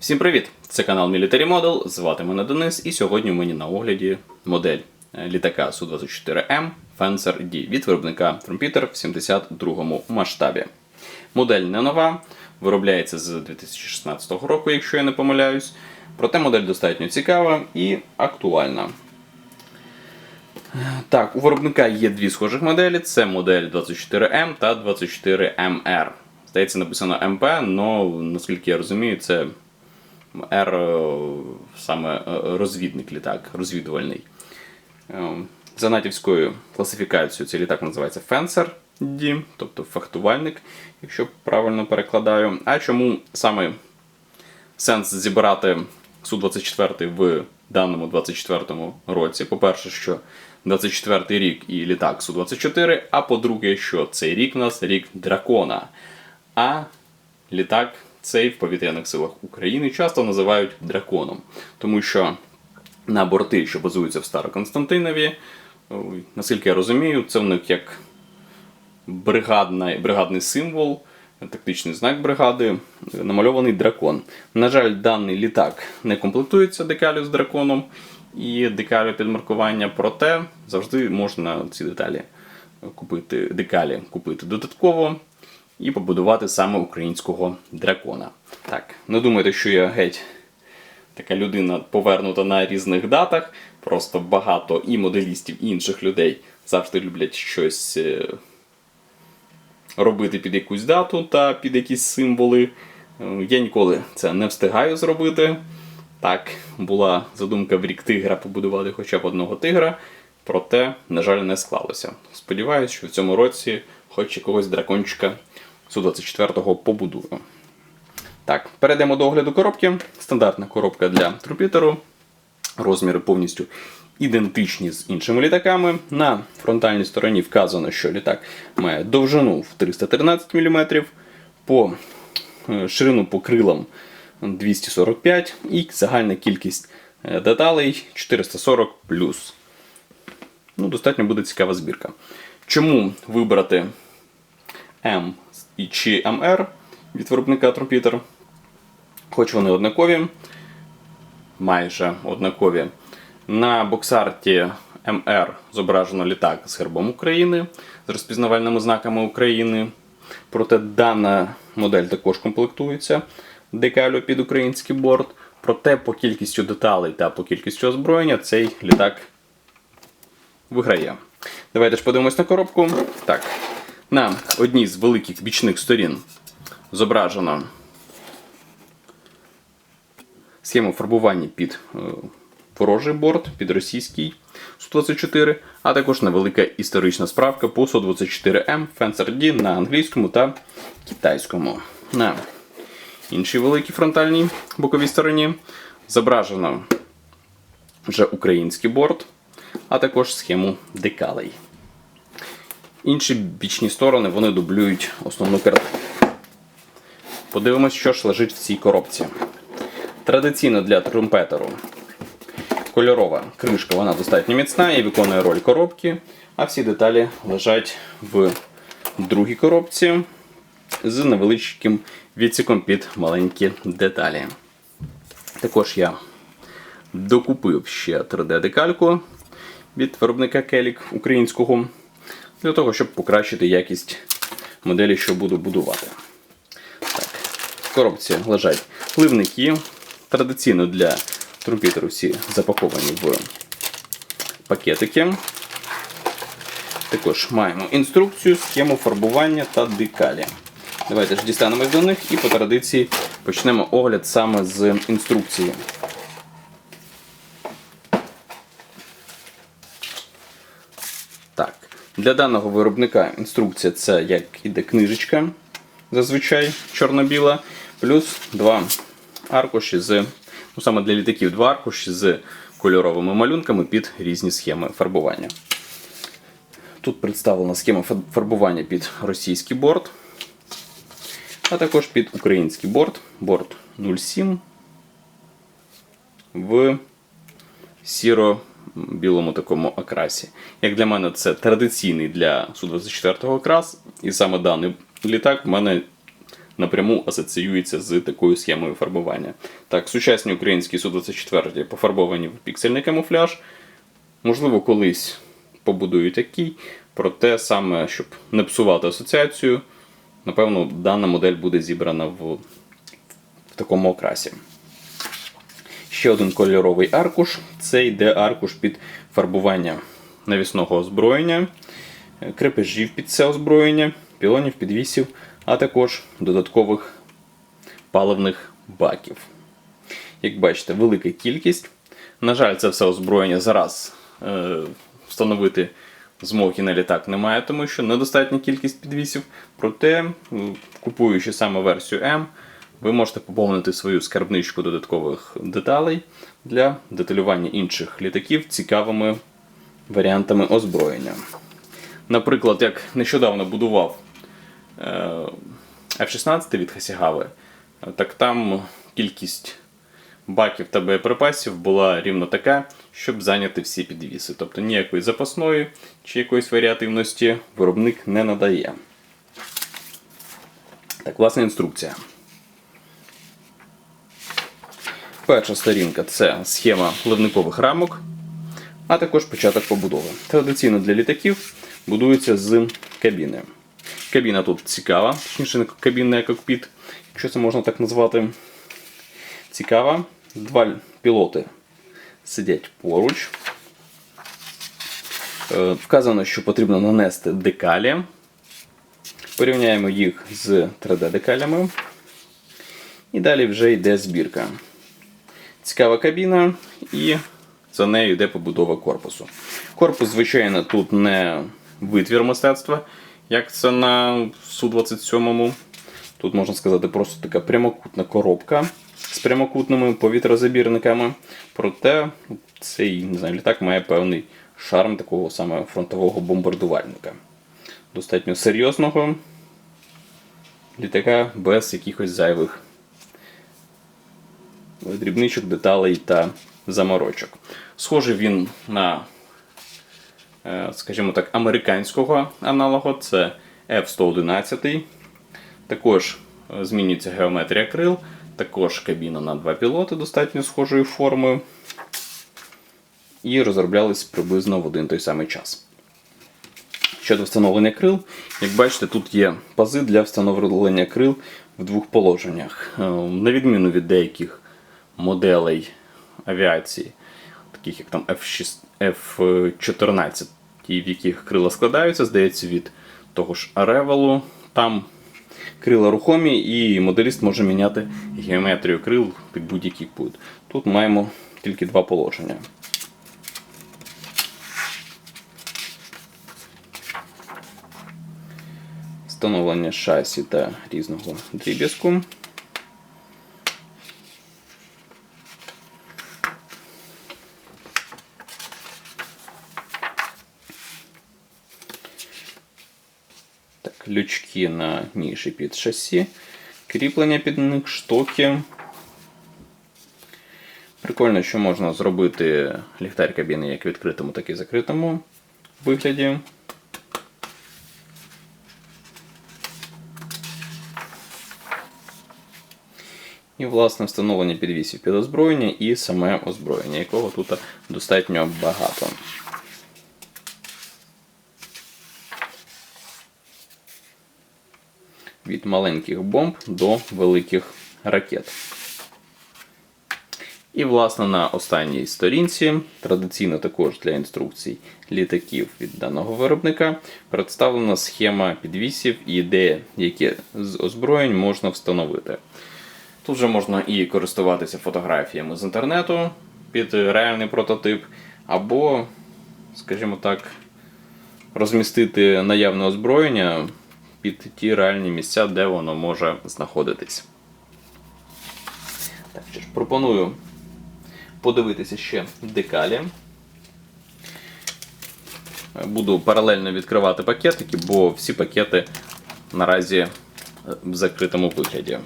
Всім привіт! Це канал Military Model, звати мене Денис, і сьогодні у мені на огляді модель е, літака Су-24М Fencer D від виробника Trumpeter в 72 масштабі. Модель не нова, виробляється з 2016 року, якщо я не помиляюсь. Проте модель достатньо цікава і актуальна. Так, у виробника є дві схожих моделі: це модель 24М та 24MR. Здається, написано МП, але наскільки я розумію, це Р е, саме е, розвідник літак, розвідувальний. Е, За натівською класифікацією цей літак називається Fencer D, тобто фехтувальник, якщо правильно перекладаю. А чому саме сенс зібрати Су-24 в даному 24 році? По-перше, що 24 рік і літак Су-24, а по-друге, що цей рік у нас рік дракона. А літак цей в повітряних силах України часто називають драконом, тому що на борти, що базуються в Староконстантинові, наскільки я розумію, це в них як бригадний, бригадний символ, тактичний знак бригади, намальований дракон. На жаль, даний літак не комплектується декалю з драконом і декалю підмаркування, проте завжди можна ці деталі купити, декалі купити додатково і побудувати саме українського дракона. Так, не думайте, що я геть така людина повернута на різних датах. Просто багато і моделістів, і інших людей завжди люблять щось е, робити під якусь дату та під якісь символи. Е, Я ніколи це не встигаю зробити. Так, була задумка в рік тигра побудувати хоча б одного тигра, проте, на жаль, не склалося. Сподіваюсь, що в цьому році хоч якогось дракончика Су-24 побудую. Так, перейдемо до огляду коробки. Стандартна коробка для трупітеру. Розміри повністю ідентичні з іншими літаками. На фронтальній стороні вказано, що літак має довжину в 313 мм, по е, ширину по крилам 245 і загальна кількість е, деталей 440 Ну, достатньо буде цікава збірка. Чому вибрати М і чи МР від виробника Trumpeter? Хоч вони однакові, майже однакові. На боксарті МР зображено літак з гербом України з розпізнавальними знаками України. Проте дана модель також комплектується декалю під український борт. Проте по кількістю деталей та по кількістю озброєння цей літак виграє. Давайте ж подивимось на коробку. Так, на одній з великих бічних сторін зображено схему фарбування під е, ворожий борт, під російський Су-24, а також невелика історична справка по Су-24М Fencer D на англійському та китайському. На іншій великій фронтальній боковій стороні зображено вже український борт, а також схему декалей. Інші бічні сторони вони дублюють основну картину. Подивимось, що ж лежить в цій коробці. Традиційно для трумпетеру кольорова кришка вона достатньо міцна і виконує роль коробки, а всі деталі лежать в другій коробці з невеличким відсіком під маленькі деталі. Також я докупив ще 3D-декальку від виробника Келік українського для того, щоб покращити якість моделі, що буду будувати. Так. В коробці лежать пливники. Традиційно для трумпітеру всі запаковані в пакетики. Також маємо інструкцію, схему фарбування та декалі. Давайте ж дістанемось до них і по традиції почнемо огляд саме з інструкції. Так, Для даного виробника інструкція це як іде книжечка, зазвичай чорно-біла, плюс два аркуші з, ну саме для літаків, два аркуші з кольоровими малюнками під різні схеми фарбування. Тут представлена схема фарбування під російський борт, а також під український борт, борт 07 в сіро-білому такому окрасі. Як для мене, це традиційний для Су-24 окрас, і саме даний літак в мене напряму асоціюється з такою схемою фарбування. Так, сучасні українські Су-24 пофарбовані в піксельний камуфляж. Можливо, колись побудують такий, проте саме, щоб не псувати асоціацію, напевно, дана модель буде зібрана в, в такому окрасі. Ще один кольоровий аркуш. Це йде аркуш під фарбування навісного озброєння, крепежів під це озброєння, пілонів, підвісів, а також додаткових паливних баків. Як бачите, велика кількість. На жаль, це все озброєння зараз е, встановити змоги на літак немає, тому що недостатня кількість підвісів. Проте, купуючи саме версію М, ви можете поповнити свою скарбничку додаткових деталей для деталювання інших літаків цікавими варіантами озброєння. Наприклад, як нещодавно будував е, F-16 від Хасігави, так там кількість баків та боєприпасів була рівно така, щоб зайняти всі підвіси. Тобто ніякої запасної чи якоїсь варіативності виробник не надає. Так, власне інструкція. Перша сторінка це схема пливникових рамок, а також початок побудови. Традиційно для літаків будується з кабіни. Кабіна тут цікава, точніше не кабінний а кокпіт, якщо це можна так назвати. Цікава. Два пілоти сидять поруч. Е, Вказано, що потрібно нанести декалі. Порівняємо їх з 3D-декалями. І далі вже йде збірка. Цікава кабіна, і за нею йде побудова корпусу. Корпус, звичайно, тут не витвір мистецтва, як це на Су-27. Тут можна сказати просто така прямокутна коробка з прямокутними повітрозабірниками. Проте цей не знаю, літак має певний шарм такого саме фронтового бомбардувальника. Достатньо серйозного літака без якихось зайвих дрібничок, деталей та заморочок. Схожий він на, е, скажімо так, американського аналогу це F-111. Також е, змінюється геометрія крил, також кабіна на два пілоти достатньо схожої форми. І розроблялись приблизно в один той самий час. Щодо встановлення крил, як бачите, тут є пази для встановлення крил в двох положеннях. Е, На відміну від деяких моделей авіації, таких як там F6, F14, ті, в яких крила складаються, здається, від того ж Ревелу. Там крила рухомі, і моделіст може міняти геометрію крил під будь-який кут. Тут маємо тільки два положення. Встановлення шасі та різного дріб'язку. Так, лючки на ніші під шасі, кріплення під них, штоки. Прикольно, що можна зробити ліхтар кабіни як в відкритому, так і закритому вигляді. І, власне, встановлення підвісів під озброєння і саме озброєння, якого тут достатньо багато. Від маленьких бомб до великих ракет. І, власне, на останній сторінці, традиційно також для інструкцій літаків від даного виробника, представлена схема підвісів і де які з озброєнь можна встановити. Тут вже можна і користуватися фотографіями з інтернету під реальний прототип, або, скажімо так, розмістити наявне озброєння під ті реальні місця, де воно може знаходитись. Так, що ж, пропоную подивитися ще декалі. Буду паралельно відкривати пакетики, бо всі пакети наразі е, в закритому вигляді.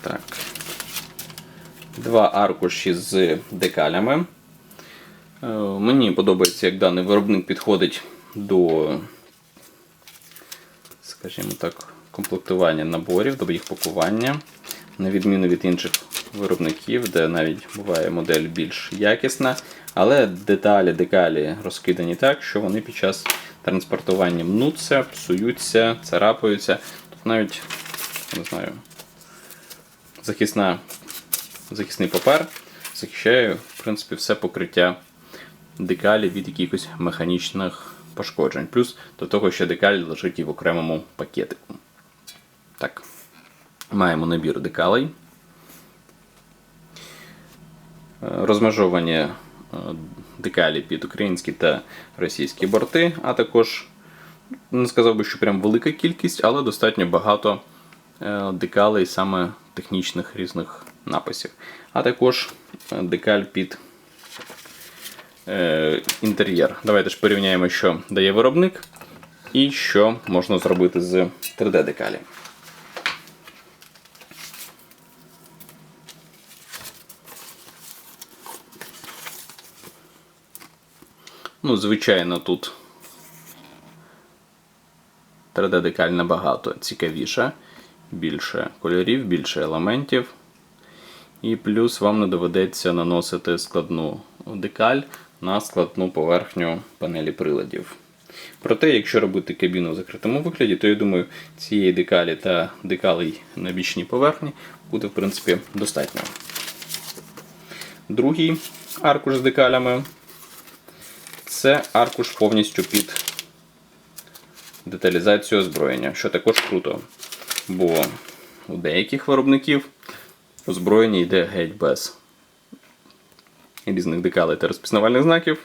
Так. Два аркуші з декалями. Е, Мені подобається, як даний виробник підходить до скажімо так, комплектування наборів до їх пакування. На відміну від інших виробників, де навіть буває модель більш якісна, але деталі, декалі розкидані так, що вони під час транспортування мнуться, псуються, царапаються. Тут навіть не знаю, захисна, захисний папер захищає в принципі, все покриття декалі від якихось механічних пошкоджень. Плюс до того, що декаль лежить і в окремому пакетику. Так, маємо набір декалей. Е, Розмежовані е, декалі під українські та російські борти, а також не сказав би, що прям велика кількість, але достатньо багато е, декалей саме технічних різних написів. А також декаль під інтер'єр. Давайте ж порівняємо, що дає виробник і що можна зробити з 3D-декалі. Ну, звичайно, тут 3D-декаль набагато цікавіша, більше кольорів, більше елементів. І плюс вам не доведеться наносити складну декаль на складну поверхню панелі приладів. Проте, якщо робити кабіну в закритому вигляді, то я думаю, цієї декалі та декалей на бічній поверхні буде в принципі достатньо. Другий аркуш з декалями це аркуш повністю під деталізацію озброєння, що також круто. Бо у деяких виробників озброєння йде геть без різних декалей та розпізнавальних знаків,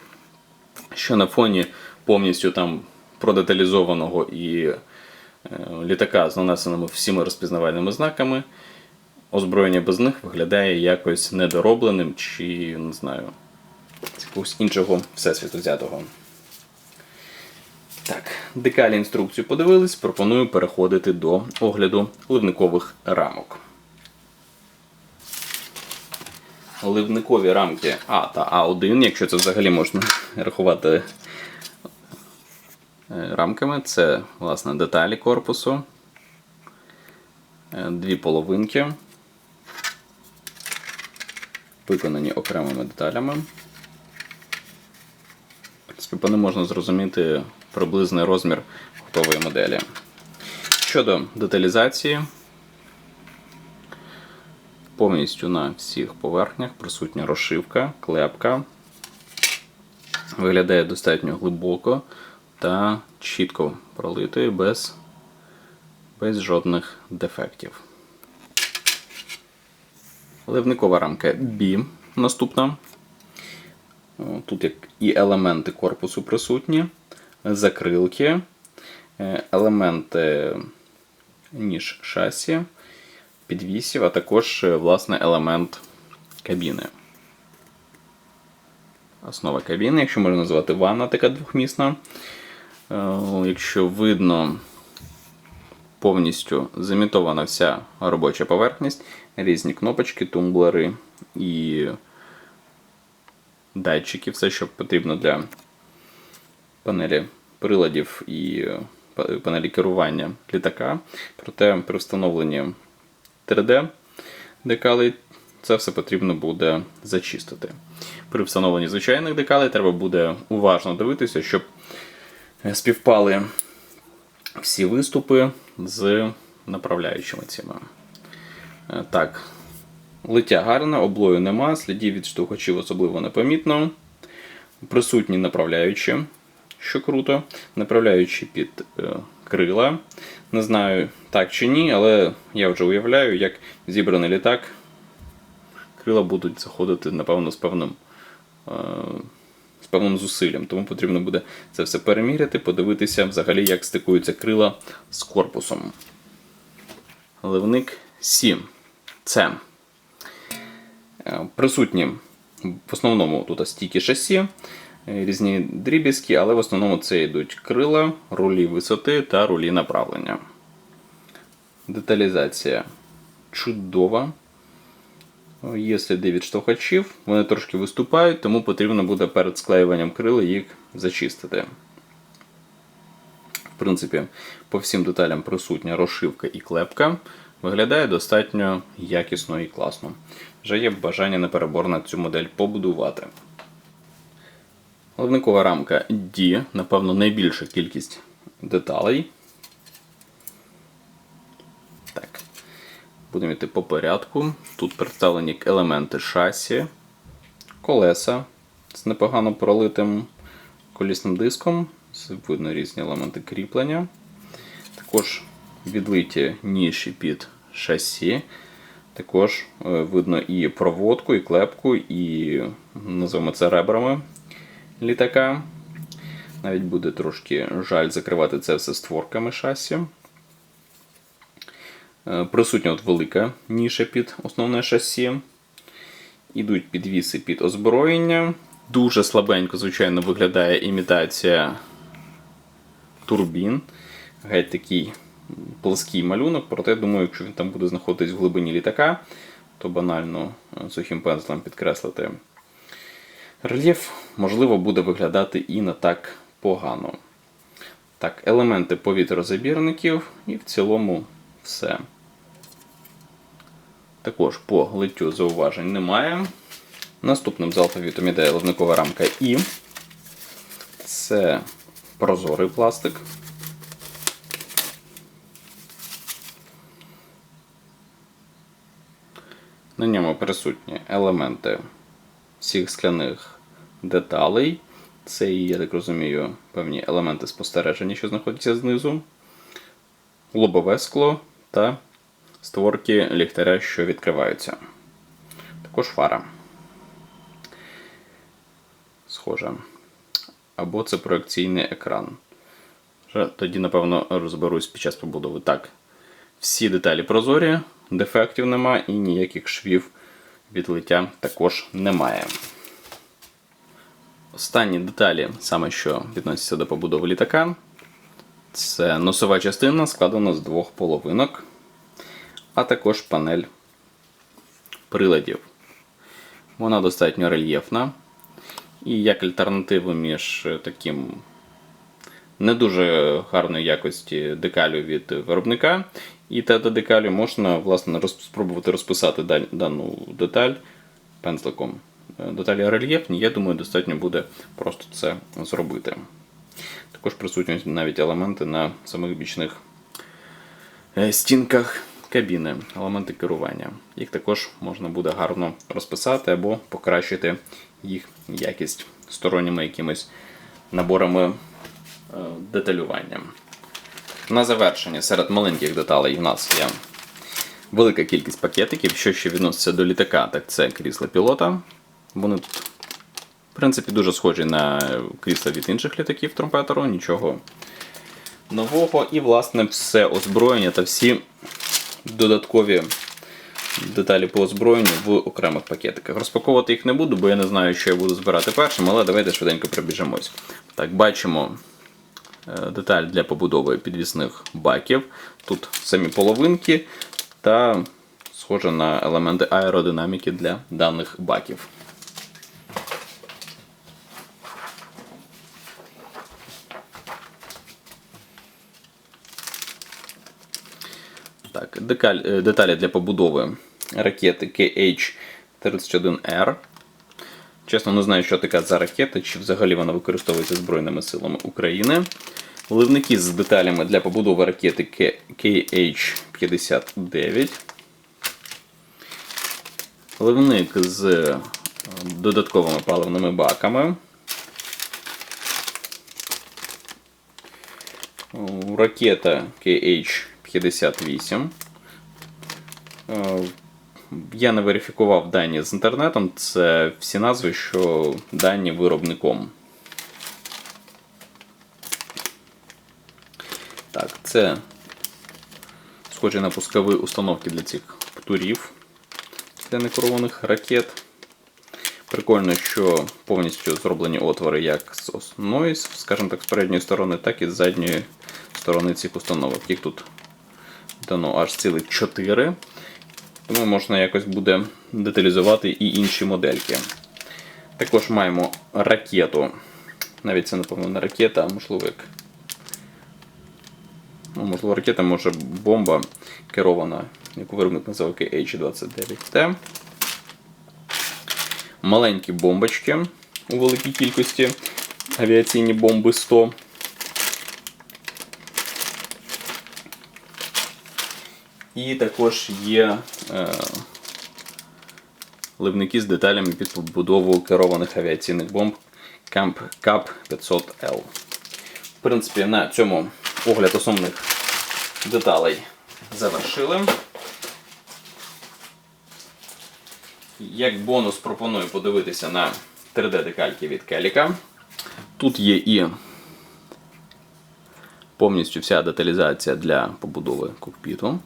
що на фоні повністю там продеталізованого і е, літака з нанесеними всіма розпізнавальними знаками, озброєння без них виглядає якось недоробленим чи, не знаю, з якогось іншого всесвіту взятого. Так, декалі інструкцію подивились, пропоную переходити до огляду ливникових рамок. Ливникові рамки А та А1, якщо це взагалі можна рахувати е, рамками, це власне деталі корпусу, Е, дві половинки, виконані окремими деталями. В принципі, по ним можна зрозуміти приблизний розмір готової моделі. Щодо деталізації, повністю на всіх поверхнях присутня розшивка, клепка. Виглядає достатньо глибоко та чітко пролитою без, без жодних дефектів. Ливникова рамка B наступна. Тут як і елементи корпусу присутні, закрилки, е, елементи ніж шасі, підвісів, а також е, власне елемент кабіни. Основа кабіни, якщо можна назвати ванна така двохмісна. Е, Якщо видно, повністю замітована вся робоча поверхність, різні кнопочки, тумблери і датчики, все, що потрібно для панелі приладів і е, панелі керування літака. Проте при встановленні 3D декалей це все потрібно буде зачистити. При встановленні звичайних декалей треба буде уважно дивитися, щоб е, співпали всі виступи з направляючими цими. Е, Так, лиття гарне, облою нема, слідів від штовхачів особливо непомітно. Присутні направляючі, що круто. Направляючі під е, крила. Не знаю, так чи ні, але я вже уявляю, як зібраний літак. Крила будуть заходити, напевно, з певним, е, з певним зусиллям. Тому потрібно буде це все переміряти, подивитися взагалі, як стикуються крила з корпусом. Ливник 7. Це Е, Присутні в основному тут стійкі шасі, різні дріб'язки, але в основному це йдуть крила, рулі висоти та рулі направлення. Деталізація чудова. Е, Є сліди від штовхачів, вони трошки виступають, тому потрібно буде перед склеюванням крила їх зачистити. В принципі, по всім деталям присутня розшивка і клепка. Виглядає достатньо якісно і класно. Вже є бажання непереборно цю модель побудувати. Ливникова рамка D, напевно, найбільша кількість деталей. Так. Будемо йти по порядку. Тут представлені елементи шасі, колеса з непогано пролитим колісним диском. Видно різні елементи кріплення. Також відлиті ніші під шасі. Також е, видно і проводку, і клепку, і називаємо це ребрами літака. Навіть буде трошки жаль закривати це все створками шасі. Е, Присутня от велика ніша під основне шасі. Ідуть підвіси під озброєння. Дуже слабенько, звичайно, виглядає імітація турбін. Геть такий плоский малюнок, проте, думаю, якщо він там буде знаходитись в глибині літака, то банально е, сухим пензлем підкреслити рельєф, можливо, буде виглядати і не так погано. Так, елементи повітрозабірників і в цілому все. Також по литтю зауважень немає. Наступним з алфавітом іде ливникова рамка І. Це прозорий пластик. На ньому присутні елементи всіх скляних деталей. Це і, я так розумію, певні елементи спостереження, що знаходяться знизу, лобове скло та створки ліхтаря, що відкриваються. Також фара. Схоже. Або це проекційний екран. Тоді, напевно, розберусь під час побудови. Так. Всі деталі прозорі, дефектів нема і ніяких швів відлиття також немає. Останні деталі, саме що відносяться до побудови літака, це носова частина складена з двох половинок, а також панель приладів. Вона достатньо рельєфна. І як альтернативу між таким не дуже гарної якості декалю від виробника і тета декалю можна власне спробувати розписати дан- дану деталь пензликом. Деталі рельєфні, я думаю, достатньо буде просто це зробити. Також присутні навіть елементи на самих бічних е, стінках кабіни, елементи керування. Їх також можна буде гарно розписати або покращити їх якість сторонніми якимись наборами е, деталювання. На завершення серед маленьких деталей у нас є велика кількість пакетиків, що ще відноситься до літака, так це крісла пілота. Вони тут, в принципі, дуже схожі на крісла від інших літаків тромпетеру, нічого нового. І, власне, все озброєння та всі додаткові деталі по озброєнню в окремих пакетиках. Розпаковувати їх не буду, бо я не знаю, що я буду збирати першим, але давайте швиденько пробіжимось. Так, бачимо е, деталь для побудови підвісних баків. Тут самі половинки та схоже на елементи аеродинаміки для даних баків. Так, декаль, е, деталі для побудови ракети KH-31R. Чесно, не знаю, що така за ракета, чи взагалі вона використовується Збройними силами України. Ливники з деталями для побудови ракети KH-59. Ливник з е, додатковими паливними баками. Ракета KH-58. Е, Я не верифікував дані з інтернетом. Це всі назви, що дані виробником. Так, це схожі на пускові установки для цих птурів для некерованих ракет. Прикольно, що повністю зроблені отвори як з основної, скажімо так, з передньої сторони, так і з задньої сторони цих установок. Їх тут дано аж цілих 4. Тому можна якось буде деталізувати і інші модельки. Також маємо ракету. Навіть це, напевно, не ракета, а як Ну, можливо, ракета, може бомба керована, яку виробник називав H-29T. Маленькі бомбочки у великій кількості. Авіаційні бомби 100. І також є е, ливники з деталями під побудову керованих авіаційних бомб Camp CAP 500L. В принципі, на цьому огляд основних деталей завершили. Як бонус пропоную подивитися на 3D-декальки від Келіка. Тут є і повністю вся деталізація для побудови кокпіту.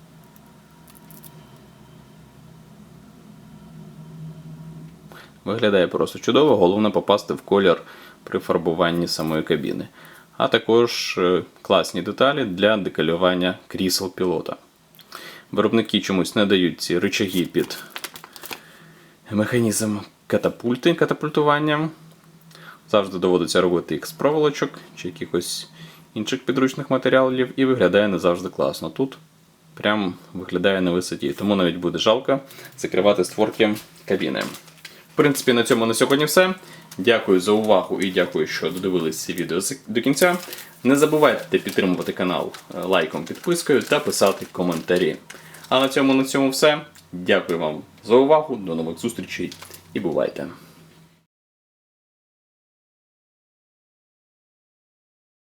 Виглядає просто чудово, головне попасти в колір при фарбуванні самої кабіни. А також е, класні деталі для декалювання крісел пілота. Виробники чомусь не дають ці рычаги під механізм катапульти, катапультування. Завжди доводиться робити їх з проволочок чи якихось інших підручних матеріалів, і виглядає не завжди класно. Тут прям виглядає на висоті, тому навіть буде жалко закривати створки кабіни. В принципі, на цьому на сьогодні все. Дякую за увагу і дякую, що додивились це відео до кінця. Не забувайте підтримувати канал е, лайком, підпискою та писати коментарі. А на цьому на цьому все. Дякую вам за увагу. До нових зустрічей і бувайте!